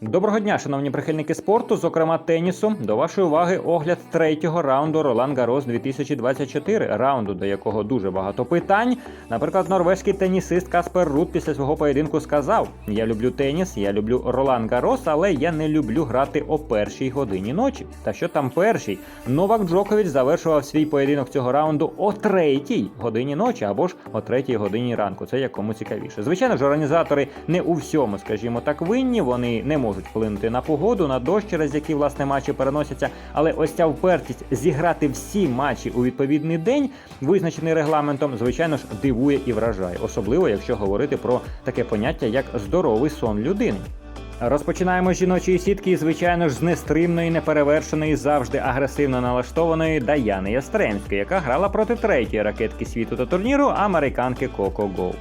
Доброго дня, шановні прихильники спорту, зокрема тенісу. До вашої уваги огляд третього раунду Ролан Гарос 2024, раунду, до якого дуже багато питань. Наприклад, норвезький тенісист Каспер Рут після свого поєдинку сказав: Я люблю теніс, я люблю Ролан Гарос, але я не люблю грати о першій годині ночі. Та що там першій? Новак Джокович завершував свій поєдинок цього раунду о третій годині ночі або ж о третій годині ранку. Це як кому цікавіше. Звичайно ж, організатори не у всьому, скажімо так, винні. Вони не можуть вплинути на погоду, на дощ, через які власне матчі переносяться. Але ось ця впертість зіграти всі матчі у відповідний день, визначений регламентом, звичайно ж, дивує і вражає, особливо якщо говорити про таке поняття як здоровий сон людини. Розпочинаємо з жіночої сітки, і, звичайно ж, з нестримної, неперевершеної, завжди агресивно налаштованої Даяни Ястремської, яка грала проти третьої ракетки світу та турніру американки Коко Гоу.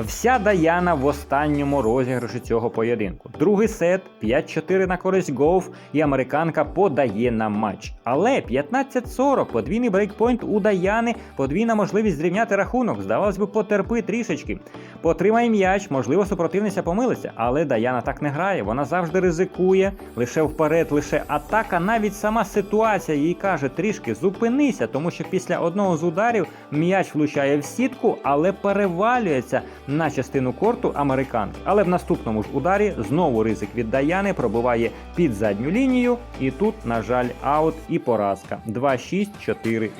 Вся Даяна в останньому розіграші цього поєдинку. Другий сет 5-4 на користь Гоуф, і американка подає на матч. Але 15-40, подвійний брейкпойнт у Даяни, подвійна можливість зрівняти рахунок. Здавалось би, потерпи трішечки. Потримай м'яч, можливо, супротивниця помилиться, але Даяна так не грає. Вона завжди ризикує, лише вперед, лише атака. Навіть сама ситуація їй каже трішки зупинися, тому що після одного з ударів м'яч влучає в сітку, але перевалюється на частину корту американки. Але в наступному ж ударі знову ризик від Даяни пробиває під задню лінію, і тут, на жаль, аут і поразка. 2-6, 4-6.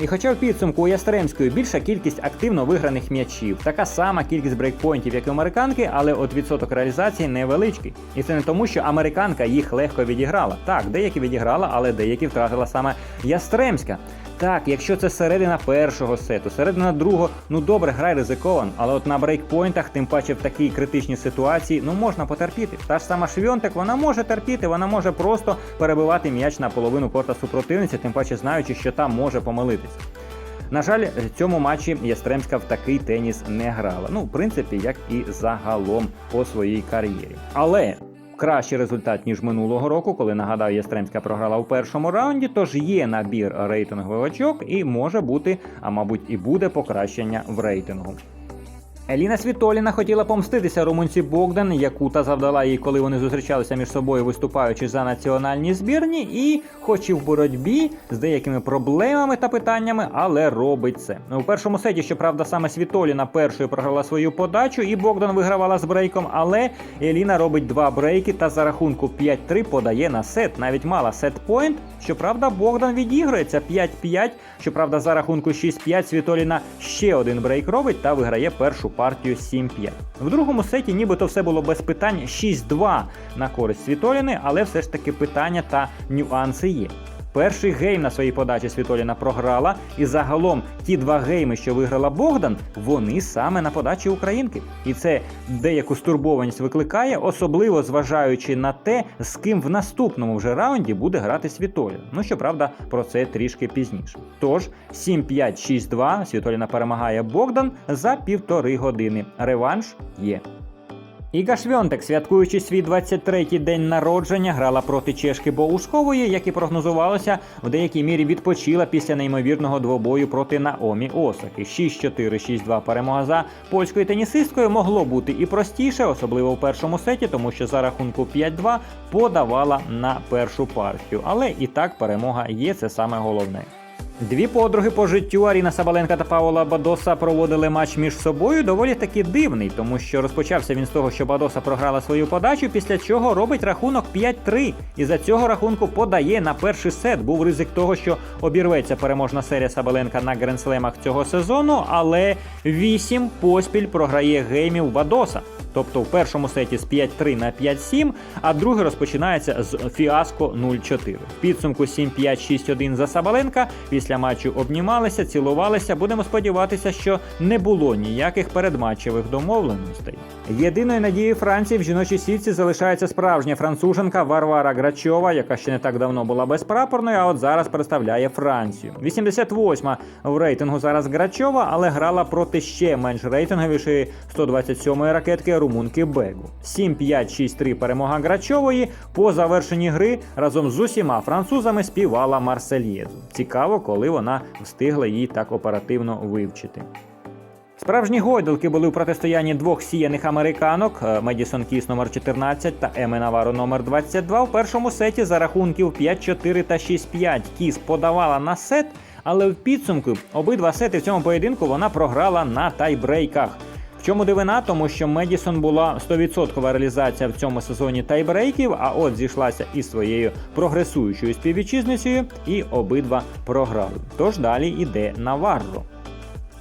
І хоча в підсумку у Ястремської більша кількість активно виграних м'ячів, така сама кількість брейкпойнтів, як і американки, але от відсоток реалізації невеличкий. І це не тому, що американка їх легко відіграла. Так, деякі відіграла, але деякі втратила саме Ястремська. Так, якщо це середина першого сету, середина другого, ну добре, грай ризикован, але от на брейкпойнтах, тим паче в такій критичній ситуації, ну можна потерпіти. Та ж сама Швьонтек, вона може терпіти, вона може просто перебивати м'яч на половину корта супротивниці, тим паче знаючи, що там може помилитися. На жаль, в цьому матчі Ястремська в такий теніс не грала. Ну, в принципі, як і загалом по своїй кар'єрі. Але кращий результат ніж минулого року, коли нагадаю, Ястремська програла у першому раунді. Тож є набір рейтингових очок і може бути, а мабуть, і буде покращення в рейтингу. Еліна Світоліна хотіла помститися румунці Богдан, яку та завдала їй, коли вони зустрічалися між собою, виступаючи за національні збірні, і, хоч і в боротьбі з деякими проблемами та питаннями, але робить це. У першому сеті, щоправда, саме Світоліна першою програла свою подачу, і Богдан вигравала з брейком. Але Еліна робить два брейки та за рахунку 5-3 подає на сет. Навіть мала сет-пойнт. Щоправда, Богдан відігрується 5-5. Щоправда, за рахунку 6-5 Світоліна ще один брейк робить та виграє першу партію 7-5. В другому сеті нібито все було без питань 6-2 на користь Світоліни, але все ж таки питання та нюанси є. Перший гейм на своїй подачі Світоліна програла, і загалом ті два гейми, що виграла Богдан, вони саме на подачі українки. І це деяку стурбованість викликає, особливо зважаючи на те, з ким в наступному вже раунді буде грати Світоліна. Ну щоправда, про це трішки пізніше. Тож 7-5-6-2 Світоліна перемагає Богдан за півтори години. Реванш є. Іга Швьонтек, святкуючи свій 23-й день народження, грала проти чешки Боускової, як і прогнозувалося, в деякій мірі відпочила після неймовірного двобою проти Наомі Осаки. 6-4-6-2 перемога за польською тенісисткою могло бути і простіше, особливо в першому сеті, тому що за рахунку 5-2 подавала на першу партію. Але і так перемога є, це саме головне. Дві подруги по життю Аріна Сабаленка та Паула Бадоса проводили матч між собою доволі таки дивний, тому що розпочався він з того, що Бадоса програла свою подачу, після чого робить рахунок 5-3. І за цього рахунку подає на перший сет. Був ризик того, що обірветься переможна серія Сабаленка на гренслемах цього сезону, але 8 поспіль програє геймів Бадоса. Тобто в першому сеті з 5-3 на 5-7, а другий розпочинається з фіаско 0-4. В підсумку 7-5-6-1 за Сабаленка. Після матчу обнімалися, цілувалися. Будемо сподіватися, що не було ніяких передматчевих домовленостей. Єдиною надією Франції в жіночій сітці залишається справжня француженка Варвара Грачова, яка ще не так давно була безпрапорною, а от зараз представляє Францію. 88-ма в рейтингу зараз Грачова, але грала проти ще менш рейтинговішої 127-ї ракетки румунки Бегу. 7-5-6-3 перемога Грачової. По завершенні гри разом з усіма французами співала Марсельєзу. Цікаво, коли вона встигла її так оперативно вивчити. Справжні гойдалки були у протистоянні двох сіяних американок е, Медісон Кіс номер 14 та Еме Наваро номер 22 в першому сеті за рахунків 5-4 та 6-5. Кіс подавала на сет, але в підсумку обидва сети в цьому поєдинку вона програла на тайбрейках. В чому дивина? Тому що Медісон була 100% реалізація в цьому сезоні тайбрейків, а от зійшлася із своєю прогресуючою співвітчизницею і обидва програли. Тож далі йде Наварро.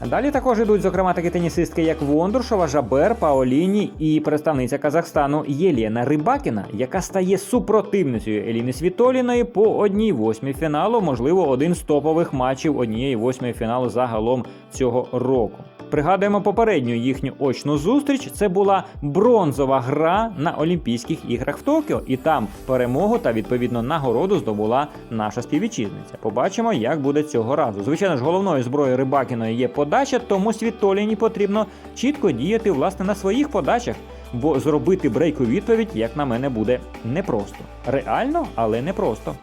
Далі також йдуть, зокрема, такі тенісистки, як Вондуршова, Жабер, Паоліні і представниця Казахстану Єлена Рибакіна, яка стає супротивницею Еліни Світоліної по одній восьмій фіналу, можливо, один з топових матчів однієї восьмої фіналу загалом цього року. Пригадуємо попередню їхню очну зустріч. Це була бронзова гра на Олімпійських іграх в Токіо, і там перемогу та відповідно нагороду здобула наша співвітчизниця. Побачимо, як буде цього разу. Звичайно ж, головною зброєю Рибакіної є подача, тому Світоліні потрібно чітко діяти власне на своїх подачах. Бо зробити брейк у відповідь, як на мене, буде непросто. Реально, але непросто.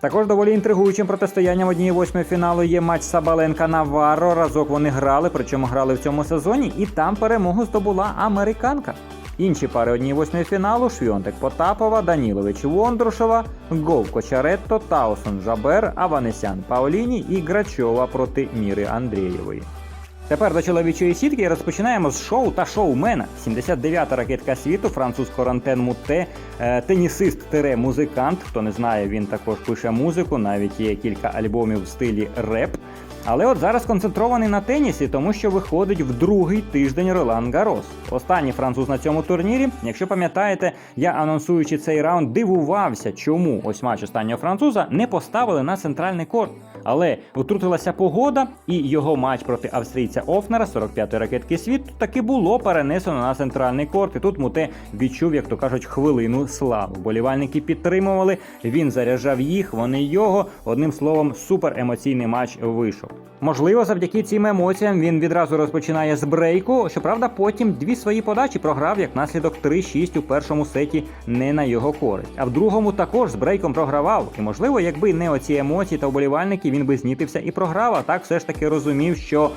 Також доволі інтригуючим протистоянням однієї восьмої фіналу є матч Сабаленка Наварро. Разок вони грали, причому грали в цьому сезоні, і там перемогу здобула американка. Інші пари однієї восьмої фіналу Швіонтик Потапова, Данілович Вондрушова, Гов Кочаретто, Таусон Жабер, Аванесян Паоліні і Грачова проти Міри Андрієвої. Тепер до чоловічої сітки розпочинаємо з шоу та шоумена. 79-та ракетка світу, француз Корантен Мутте, е, тенісист-музикант. Хто не знає, він також пише музику, навіть є кілька альбомів в стилі реп. Але от зараз концентрований на тенісі, тому що виходить в другий тиждень Ролан Гарос. Останній француз на цьому турнірі. Якщо пам'ятаєте, я анонсуючи цей раунд, дивувався, чому ось матч останнього француза не поставили на центральний корт. Але втрутилася погода, і його матч проти австрійця Офнера, 45-ї ракетки світу, таки було перенесено на центральний корт. І тут Муте відчув, як то кажуть, хвилину слави. Болівальники підтримували, він заряджав їх, вони його. Одним словом, супер емоційний матч вийшов. Можливо, завдяки цим емоціям він відразу розпочинає з брейку. Щоправда, потім дві свої подачі програв як наслідок 3-6 у першому сеті не на його користь. А в другому також з брейком програвав. І можливо, якби не оці емоції та вболівальники, він би знітився і програв. А так все ж таки розумів, що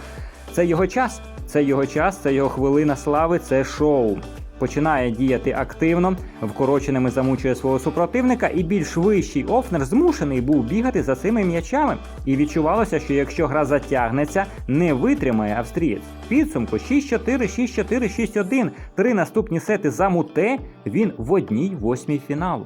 це його час. Це його час, це його хвилина слави, це шоу. Починає діяти активно, вкороченими замучує свого супротивника, і більш вищий Офнер змушений був бігати за цими м'ячами. І відчувалося, що якщо гра затягнеться, не витримає австрієць. Підсумку 6-4, 6-4, 6-1. Три наступні сети за муте він в одній восьмій фіналу.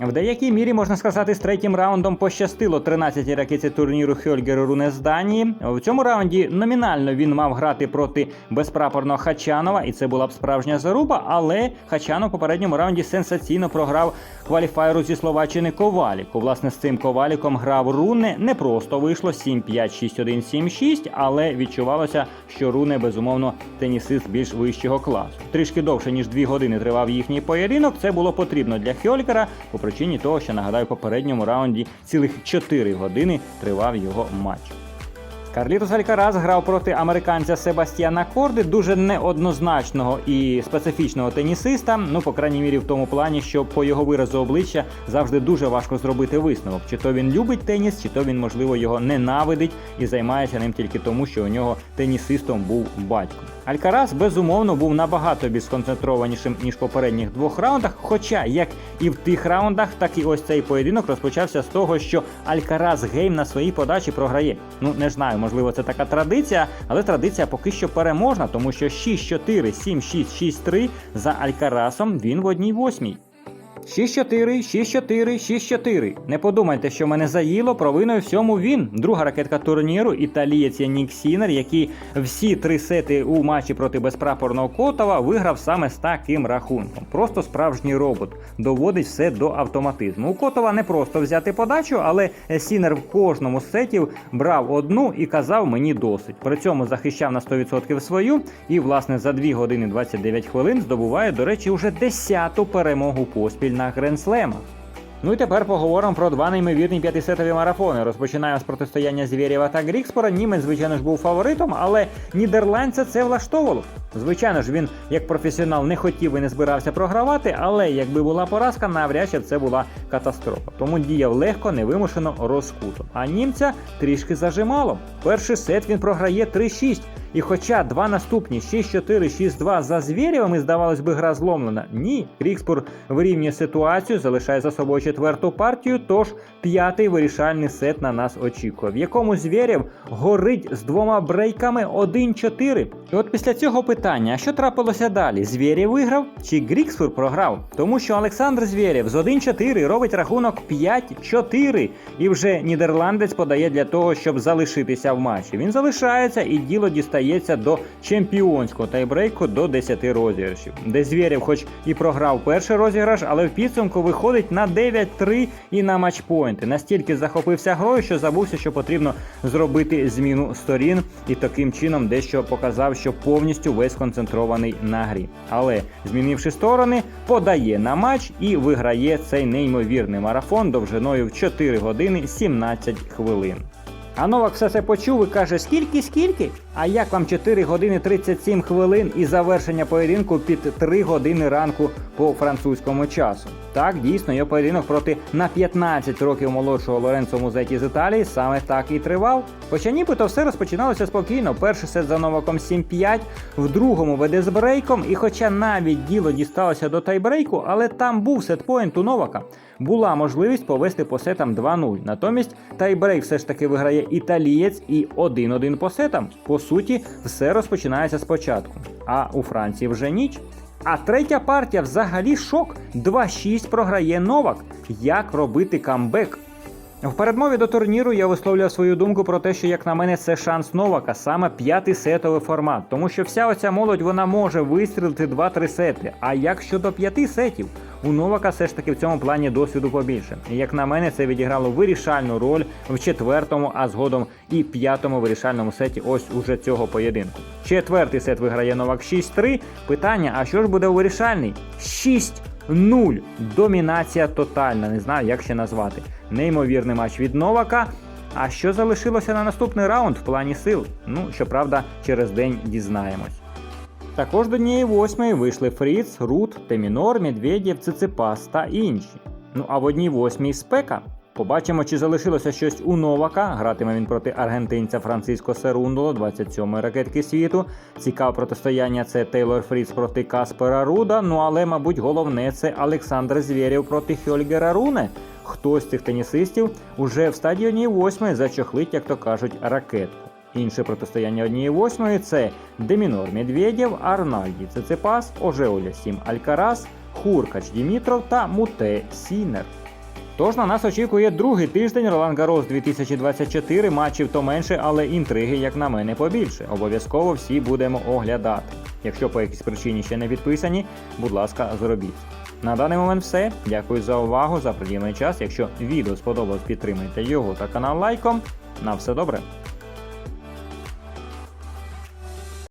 В деякій мірі можна сказати, з третім раундом пощастило 13-й ракеті турніру Хьольгеру Руне з Данії. В цьому раунді номінально він мав грати проти безпрапорного Хачанова, і це була б справжня заруба. Але Хачанов в попередньому раунді сенсаційно програв кваліфайеру зі Словаччини Коваліку. Власне, з цим Коваліком грав Руне. Не просто вийшло 7-5, 6-1, 7-6, але відчувалося, що Руне безумовно тенісист більш вищого класу. Трішки довше ніж 2 години тривав їхній поєдинок. Це було потрібно для Хьолькера причині того, що нагадаю, в попередньому раунді цілих 4 години тривав його матч. Карлітос Алькараз грав проти американця Себастьяна Корди, дуже неоднозначного і специфічного тенісиста. Ну, по крайній мірі, в тому плані, що по його виразу обличчя завжди дуже важко зробити висновок. Чи то він любить теніс, чи то він, можливо, його ненавидить і займається ним тільки тому, що у нього тенісистом був батько. Алькарас безумовно був набагато більш сконцентрованішим ніж в попередніх двох раундах. Хоча як і в тих раундах, так і ось цей поєдинок розпочався з того, що Алькарас гейм на своїй подачі програє. Ну не знаю, можливо, це така традиція, але традиція поки що переможна, тому що 6-4, 7-6, 6-3 за Алькарасом він в одній восьмій. 6-4, 6-4, 6-4. Не подумайте, що мене заїло, провиною всьому він. Друга ракетка турніру, італієць Янік Сінер, який всі три сети у матчі проти безпрапорного Котова виграв саме з таким рахунком. Просто справжній робот. Доводить все до автоматизму. У Котова не просто взяти подачу, але Сінер в кожному з сетів брав одну і казав мені досить. При цьому захищав на 100% свою і, власне, за 2 години 29 хвилин здобуває, до речі, уже 10-ту перемогу поспіль на гренслемах. Ну і тепер поговоримо про два неймовірні п'ятисетові марафони. Розпочинаємо з протистояння Звєрєва та Грікспора. Німець, звичайно ж, був фаворитом, але нідерландця це влаштовувало. Звичайно ж, він як професіонал не хотів і не збирався програвати, але якби була поразка, навряд чи це була катастрофа. Тому діяв легко, невимушено, розкуто. А німця трішки зажимало. Перший сет він програє 3-6. І хоча два наступні 6-4, 6-2 за Звєрєвими, здавалось би, гра зломлена. Ні, Крікспур вирівнює ситуацію, залишає за собою четверту партію. Тож п'ятий вирішальний сет на нас очікує, в якому Звєрєв горить з двома брейками 1-4. І от після цього питання: а що трапилося далі? Звєрєв виграв чи Грікспур програв? Тому що Олександр Звєрєв з 1-4 робить рахунок 5-4. І вже нідерландець подає для того, щоб залишитися в матчі. Він залишається і діло дістається до чемпіонського тайбрейку до 10 розіграшів, де Звєрєв, хоч і програв перший розіграш, але в підсумку виходить на 9-3 і на матчпойнти. Настільки захопився грою, що забувся, що потрібно зробити зміну сторін, і таким чином дещо показав, що повністю весь концентрований на грі. Але змінивши сторони, подає на матч і виграє цей неймовірний марафон довжиною в 4 години 17 хвилин. А Новак все це почув і каже: скільки, скільки? А як вам 4 години 37 хвилин і завершення поєдинку під 3 години ранку по французькому часу? Так, дійсно, його поєдинок проти на 15 років молодшого Лоренцо Музеті з Італії саме так і тривав. Хоча нібито все розпочиналося спокійно. Перший сет за Новаком 7-5, в другому веде з брейком. І хоча навіть діло дісталося до тайбрейку, але там був сетпоінт у Новака. Була можливість повести по сетам 2-0. Натомість тайбрейк все ж таки виграє італієць і 1-1 по сетам. По суті, все розпочинається спочатку. А у Франції вже ніч. А третя партія взагалі шок. 2-6 програє Новак. Як робити камбек? В передмові до турніру я висловлював свою думку про те, що, як на мене, це шанс Новака, саме п'ятий сетовий формат. Тому що вся оця молодь вона може вистрілити 2-3 сети. А як щодо п'яти сетів? У Новака все ж таки в цьому плані досвіду побільше. Як на мене, це відіграло вирішальну роль в четвертому, а згодом і п'ятому вирішальному сеті ось уже цього поєдинку. Четвертий сет виграє Новак 6-3. Питання: а що ж буде вирішальний? 6-0. Домінація тотальна. Не знаю, як ще назвати. Неймовірний матч від Новака. А що залишилося на наступний раунд в плані сил? Ну, щоправда, через день дізнаємось. Також до однієї восьмої вийшли Фріц, Рут, Темінор, Медведєв, Циципас та інші. Ну а в одній восьмій спека. Побачимо, чи залишилося щось у Новака. Гратиме він проти аргентинця Франциско Серундоло, 27-ї ракетки світу. Цікаве протистояння це Тейлор Фріц проти Каспера Руда. Ну але, мабуть, головне це Олександр Звєрєв проти Хьольгера Руне. Хтось з цих тенісистів уже в однієї восьмої зачохлить, як то кажуть, ракетку. Інше протистояння однієї восьмої це Демінор Медведєв, Арнальді Циципас, Ожеоля Сім Алькарас, Хуркач Дімітров та Муте Сінер. Тож на нас очікує другий тиждень Ролан Гарос 2024. Матчів то менше, але інтриги, як на мене, побільше. Обов'язково всі будемо оглядати. Якщо по якійсь причині ще не підписані, будь ласка, зробіть. На даний момент все. Дякую за увагу, за приділений час. Якщо відео сподобалось, підтримайте його та канал лайком. На все добре.